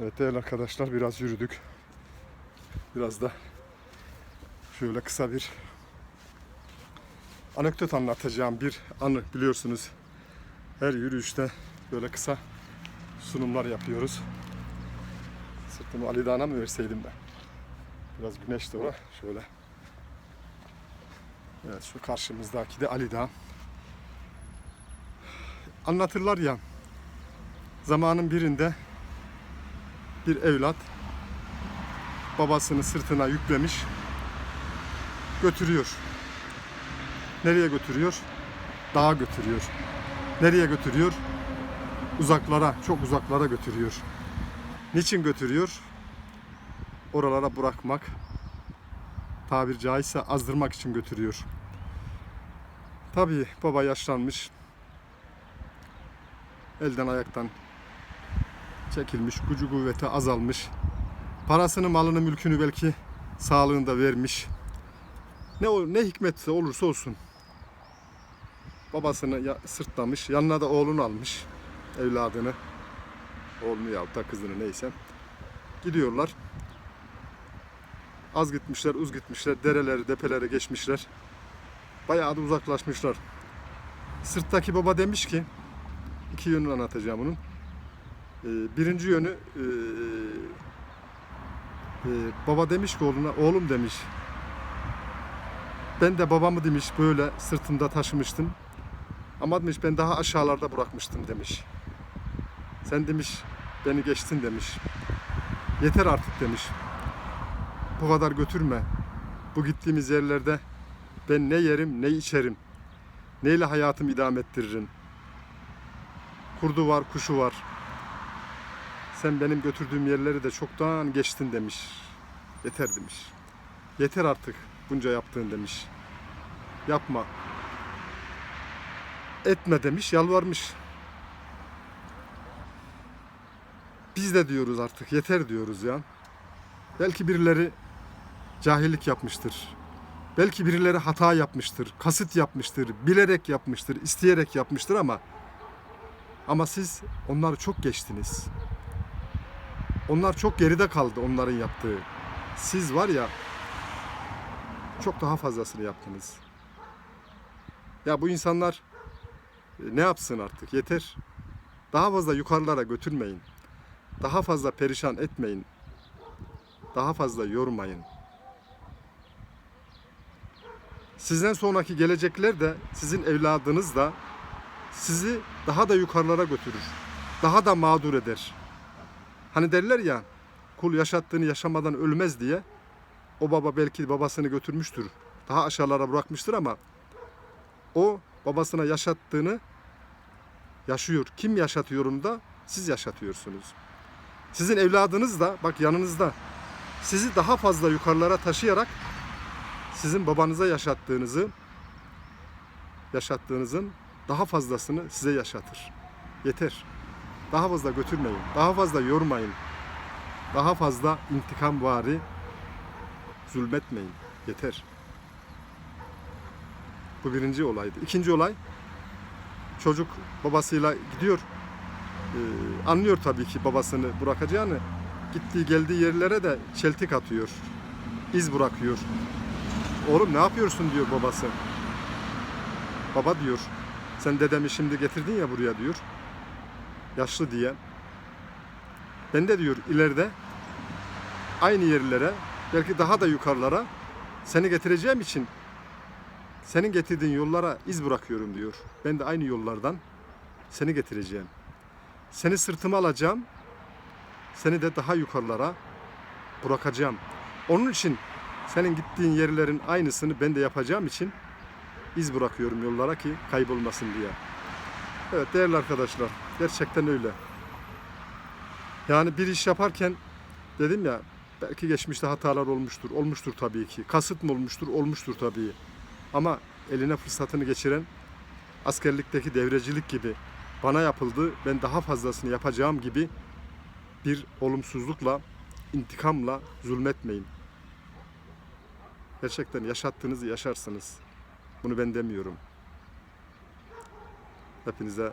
Evet değerli arkadaşlar biraz yürüdük. Biraz da şöyle kısa bir anekdot anlatacağım bir anı biliyorsunuz. Her yürüyüşte böyle kısa sunumlar yapıyoruz. Sırtımı Ali Dağ'a mı verseydim ben? Biraz güneş de. Şöyle. Evet şu karşımızdaki de Ali Dağ. Anlatırlar ya zamanın birinde bir evlat babasını sırtına yüklemiş götürüyor. Nereye götürüyor? Dağa götürüyor. Nereye götürüyor? Uzaklara, çok uzaklara götürüyor. Niçin götürüyor? Oralara bırakmak, tabir caizse azdırmak için götürüyor. Tabii baba yaşlanmış. Elden ayaktan çekilmiş, gücü kuvveti azalmış. Parasını, malını, mülkünü belki sağlığında vermiş. Ne ne hikmetse olursa olsun. Babasını sırtlamış, yanına da oğlunu almış, evladını. Oğlunu ya da kızını neyse. Gidiyorlar. Az gitmişler, uz gitmişler, dereleri, depeleri geçmişler. Bayağı da uzaklaşmışlar. Sırttaki baba demiş ki, iki yönünü anlatacağım bunun. Ee, birinci yönü e, e, baba demiş ki oğluna oğlum demiş ben de babamı demiş böyle sırtımda taşımıştım. Ama demiş ben daha aşağılarda bırakmıştım demiş. Sen demiş beni geçtin demiş. Yeter artık demiş. Bu kadar götürme. Bu gittiğimiz yerlerde ben ne yerim ne içerim. Neyle hayatımı idame ettiririm? Kurdu var kuşu var sen benim götürdüğüm yerleri de çoktan geçtin demiş. Yeter demiş. Yeter artık bunca yaptığın demiş. Yapma. Etme demiş, yalvarmış. Biz de diyoruz artık yeter diyoruz ya. Belki birileri cahillik yapmıştır. Belki birileri hata yapmıştır, kasıt yapmıştır, bilerek yapmıştır, isteyerek yapmıştır ama ama siz onları çok geçtiniz. Onlar çok geride kaldı onların yaptığı. Siz var ya çok daha fazlasını yaptınız. Ya bu insanlar e, ne yapsın artık yeter. Daha fazla yukarılara götürmeyin. Daha fazla perişan etmeyin. Daha fazla yormayın. Sizden sonraki gelecekler de sizin evladınız da sizi daha da yukarılara götürür. Daha da mağdur eder. Hani derler ya kul yaşattığını yaşamadan ölmez diye o baba belki babasını götürmüştür. Daha aşağılara bırakmıştır ama o babasına yaşattığını yaşıyor. Kim yaşatıyor onu da? Siz yaşatıyorsunuz. Sizin evladınız da bak yanınızda sizi daha fazla yukarılara taşıyarak sizin babanıza yaşattığınızı yaşattığınızın daha fazlasını size yaşatır. Yeter. Daha fazla götürmeyin. Daha fazla yormayın. Daha fazla intikam vari zulmetmeyin. Yeter. Bu birinci olaydı. İkinci olay çocuk babasıyla gidiyor. Ee, anlıyor tabii ki babasını bırakacağını. Gittiği geldiği yerlere de çeltik atıyor. iz bırakıyor. Oğlum ne yapıyorsun diyor babası. Baba diyor. Sen dedemi şimdi getirdin ya buraya diyor yaşlı diye. Ben de diyor ileride aynı yerlere belki daha da yukarılara seni getireceğim için senin getirdiğin yollara iz bırakıyorum diyor. Ben de aynı yollardan seni getireceğim. Seni sırtıma alacağım. Seni de daha yukarılara bırakacağım. Onun için senin gittiğin yerlerin aynısını ben de yapacağım için iz bırakıyorum yollara ki kaybolmasın diye. Evet değerli arkadaşlar gerçekten öyle. Yani bir iş yaparken dedim ya belki geçmişte hatalar olmuştur. Olmuştur tabii ki. Kasıt mı olmuştur? Olmuştur tabii. Ama eline fırsatını geçiren askerlikteki devrecilik gibi bana yapıldı ben daha fazlasını yapacağım gibi bir olumsuzlukla, intikamla zulmetmeyin. Gerçekten yaşattığınızı yaşarsınız. Bunu ben demiyorum. Hepinize